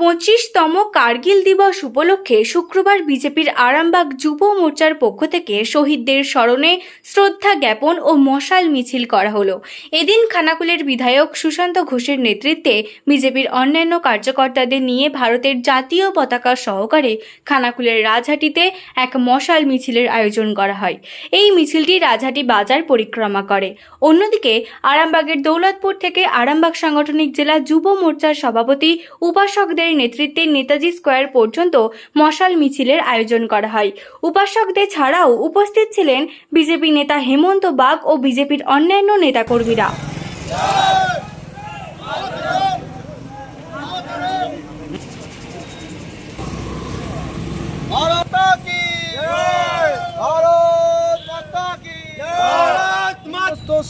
পঁচিশতম কার্গিল দিবস উপলক্ষে শুক্রবার বিজেপির আরামবাগ যুব মোর্চার পক্ষ থেকে শহীদদের স্মরণে শ্রদ্ধা জ্ঞাপন ও মশাল মিছিল করা হলো। এদিন খানাকুলের বিধায়ক সুশান্ত ঘোষের নেতৃত্বে বিজেপির অন্যান্য কার্যকর্তাদের নিয়ে ভারতের জাতীয় পতাকা সহকারে খানাকুলের রাজহাটিতে এক মশাল মিছিলের আয়োজন করা হয়। এই মিছিলটি রাজহাটি বাজার পরিক্রমা করে। অন্যদিকে আরামবাগের দৌলতপুর থেকে আরামবাগ সাংগঠনিক জেলা যুব মোর্চার সভাপতি উপাসকদের সরকারের নেতৃত্বে নেতাজি স্কোয়ার পর্যন্ত মশাল মিছিলের আয়োজন করা হয়। উপাসকদের ছাড়াও উপস্থিত ছিলেন বিজেপি নেতা হেমন্ত বাগ ও বিজেপির অন্যান্য নেতাকর্মীরা।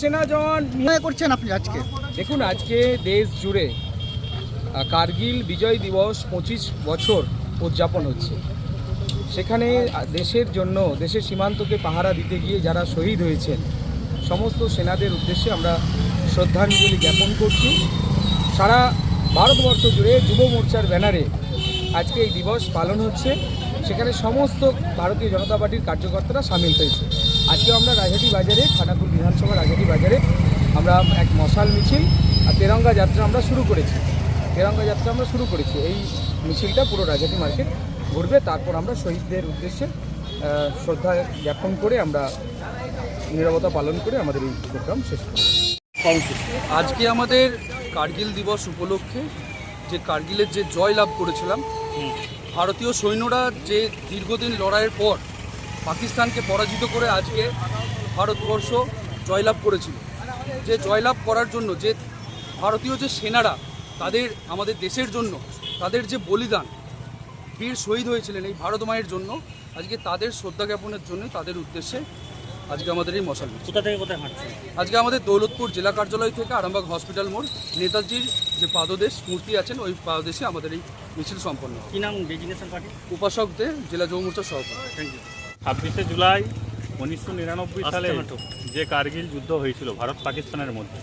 সেনা জন করছেন আপনি আজকে? দেখুন আজকে দেশ জুড়ে কার্গিল বিজয় দিবস পঁচিশ বছর উদযাপন হচ্ছে। সেখানে দেশের জন্য, দেশের সীমান্তকে পাহারা দিতে গিয়ে যারা শহীদ হয়েছেন, সমস্ত সেনাদের উদ্দেশ্যে আমরা শ্রদ্ধাঞ্জলি জ্ঞাপন করছি। সারা ভারতবর্ষ জুড়ে যুব মোর্চার ব্যানারে আজকে এই দিবস পালন হচ্ছে। সেখানে সমস্ত ভারতীয় জনতা পার্টির কার্যকর্তারা সামিল হয়েছে। আজকে আমরা রাজহাটি বাজারে খানাপুর বিধানসভা রাজহাটি বাজারে আমরা এক মশাল মিছিল আর তেরঙ্গা যাত্রা আমরা শুরু করেছি। তেরঙ্গা যাত্রা আমরা শুরু করেছি। এই মিছিলটা পুরো রাজাটি মার্কেট ঘুরবে, তারপর আমরা শহীদদের উদ্দেশ্যে শ্রদ্ধা জ্ঞাপন করে আমরা নিরবতা পালন করে আমাদের এই প্রোগ্রাম শেষ করব। আজকে আমাদের কার্গিল দিবস উপলক্ষে যে কার্গিলের যে জয় লাভ করেছিলাম, ভারতীয় সৈন্যরা যে দীর্ঘদিন লড়াইয়ের পর পাকিস্তানকে পরাজিত করে আজকে ভারতবর্ষ জয়লাভ করেছিল। যে জয়লাভ করার জন্য যে ভারতীয় যে সেনারা তাদের আমাদের দেশের জন্য তাদের যে বলিদান বীর শহীদ হয়েছিলেন এই ভারত মায়ের জন্য আজকে তাদের শ্রদ্ধা জ্ঞাপনের জন্য তাদের উদ্দেশ্যে আজকে আমাদের এই মশাল কোথা থেকে কোথায় হাঁটছেন আজকে আমাদের দৌলতপুর জেলা কার্যালয় থেকে আরামবাগ হসপিটাল মোড় নেতাজির যে পাদদেশ মূর্তি আছেন ওই পাদদেশে আমাদের এই মিছিল সম্পন্ন কি নাম ডেজিগনেশন পার্টি? উপাসকদের জেলা যুব মোর্চার সভাপতি। থ্যাংক ইউ ছাব্বিশে জুলাই উনিশশো নিরানব্বই সালে। যে কার্গিল যুদ্ধ হয়েছিল ভারত পাকিস্তানের মধ্যে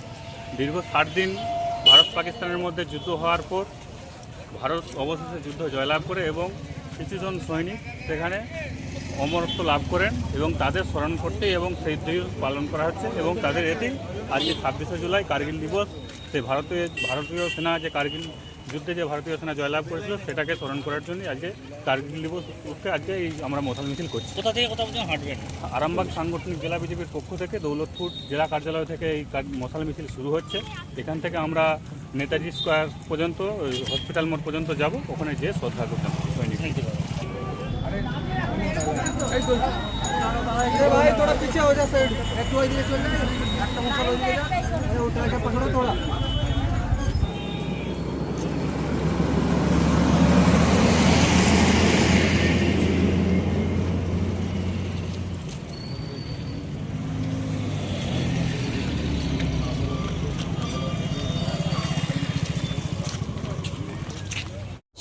দীর্ঘ ষাট দিন পাকিস্তানের মধ্যে যুদ্ধ হওয়ার পর ভারত অবশেষে যুদ্ধ জয়লাভ করে এবং কিছুজন সৈনিক সেখানে অমরত্ব লাভ করেন এবং তাদের স্মরণ করতে এবং সেই দিবস পালন করা হচ্ছে এবং তাদের এতেই আজকে ছাব্বিশে জুলাই কার্গিল দিবস। সেই ভারতীয় ভারতীয় সেনা যে কার্গিল যুদ্ধে যে ভারতীয় সেনা জয়লাভ করেছিল সেটাকে স্মরণ করার জন্য আজকে কার্গিল দিবস উপলক্ষে আজকে এই আমরা মশাল মিছিল করছি। কোথা থেকে কোথা পর্যন্ত হাঁটবেন? আরামবাগ সাংগঠনিক জেলা বিজেপির পক্ষ থেকে দৌলতপুর জেলা কার্যালয় থেকে এই মশাল মিছিল শুরু হচ্ছে। এখান থেকে আমরা নেতাজি স্কোয়ার পর্যন্ত হসপিটাল মোড় পর্যন্ত যাব ওখানে যেয়ে শ্রদ্ধা করতাম সৈনিক